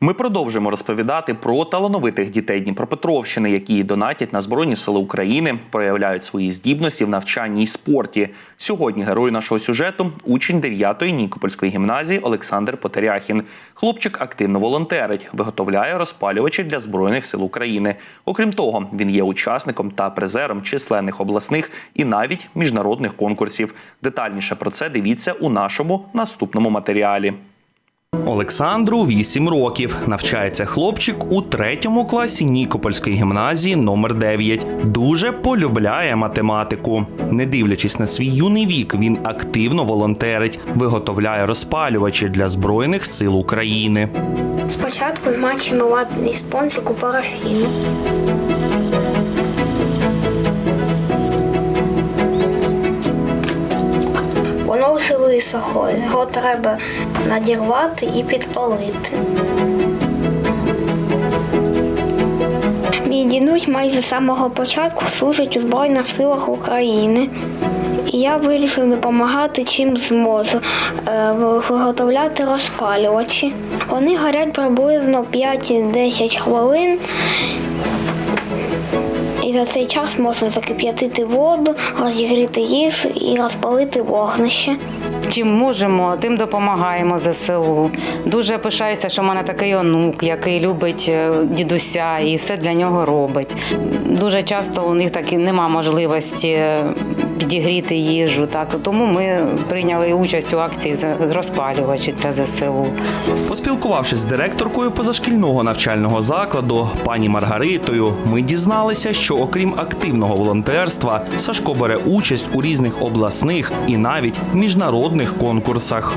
Ми продовжуємо розповідати про талановитих дітей Дніпропетровщини, які донатять на Збройні Сили України, проявляють свої здібності в навчанні і спорті. Сьогодні герой нашого сюжету учень 9-ї Нікопольської гімназії Олександр Потеряхін. Хлопчик активно волонтерить, виготовляє розпалювачі для Збройних сил України. Окрім того, він є учасником та призером численних обласних і навіть міжнародних конкурсів. Детальніше про це дивіться у нашому наступному матеріалі. Олександру 8 років. Навчається хлопчик у третьому класі Нікопольської гімназії номер 9 Дуже полюбляє математику. Не дивлячись на свій юний вік, він активно волонтерить, виготовляє розпалювачі для Збройних сил України. Спочатку змачуємо ватний спонсик у парафіну. Все його треба надірвати і підпалити. Мій дідусь майже з самого початку служить у Збройних силах України. І я вирішив допомагати чим зможу е, виготовляти розпалювачі. Вони горять приблизно 5-10 хвилин. За цей час можна закип'ятити воду, розігріти їжу і розпалити вогнище. Чим можемо, тим допомагаємо ЗСУ. Дуже пишаюся, що в мене такий онук, який любить е, дідуся і все для нього робить. Дуже часто у них так і нема можливості е, підігріти їжу. Так тому ми прийняли участь у акції розпалювачі для ЗСУ. Поспілкувавшись з директоркою позашкільного навчального закладу пані Маргаритою, ми дізналися, що окрім активного волонтерства, Сашко бере участь у різних обласних і навіть міжнародних конкурсах.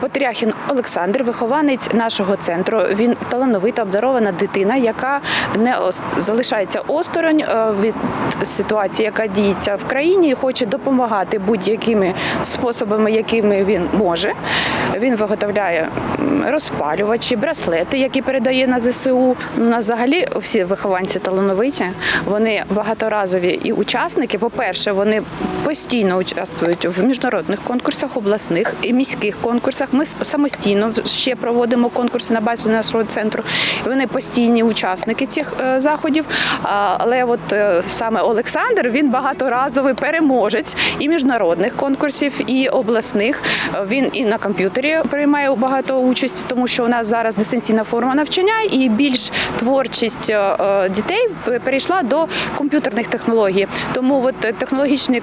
Потряхін Олександр, вихованець нашого центру. Він талановита, обдарована дитина, яка не залишається осторонь е, від ситуації, яка діється в країні, і хоче допомагати будь-якими способами, якими він може. Він виготовляє розпалювачі, браслети, які передає на ЗСУ. У взагалі всі вихованці талановиті. Вони багаторазові і учасники. По-перше, вони постійно участвують в міжнародних конкурсах, обласних і міських конкурсах. Ми самостійно ще проводимо конкурси на базі нашого центру. Вони постійні учасники цих е, заходів. Але от е, саме Олександр він багаторазовий переможець і міжнародних конкурсів, і обласних. Е, Він і на комп'ютері приймає багато участі, тому що у нас зараз дистанційна форма навчання, і більш творчість дітей перейшла до комп'ютерних технологій. Тому от е, технологічні е,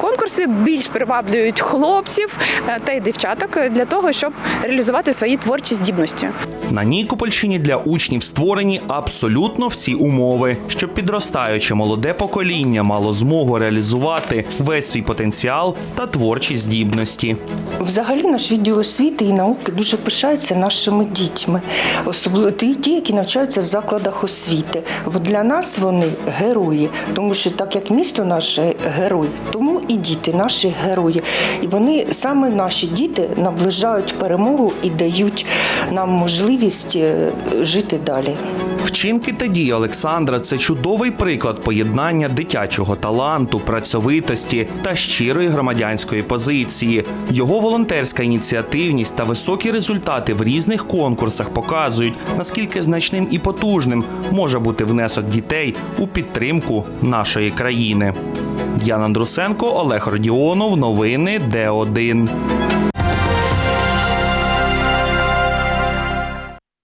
конкурси більш приваблюють хлопців е, та й дівчаток для того, щоб реалізувати свої творчі здібності. На Нікопольщині для учнів створені абсолютно всі умови, щоб підростаюче молоде покоління мало змогу реалізувати весь свій потенціал та творчі здібності. Взагалі наш відділ освіти і науки дуже пишається нашими дітьми, особливо ті, які навчаються в закладах освіти. Для нас вони герої, тому що так як місто наше герой, тому і діти наші герої. І вони саме наші діти наближають перемогу і дають нам можливість е, жити далі. Вчинки та дії Олександра це чудовий приклад поєднання дитячого таланту, працьовитості та щирої громадянської позиції. Його волонтерська ініціативність та високі результати в різних конкурсах показують, наскільки значним і потужним може бути внесок дітей у підтримку нашої країни. Ян Андрусенко, Олег Родіонов. Новини Д1.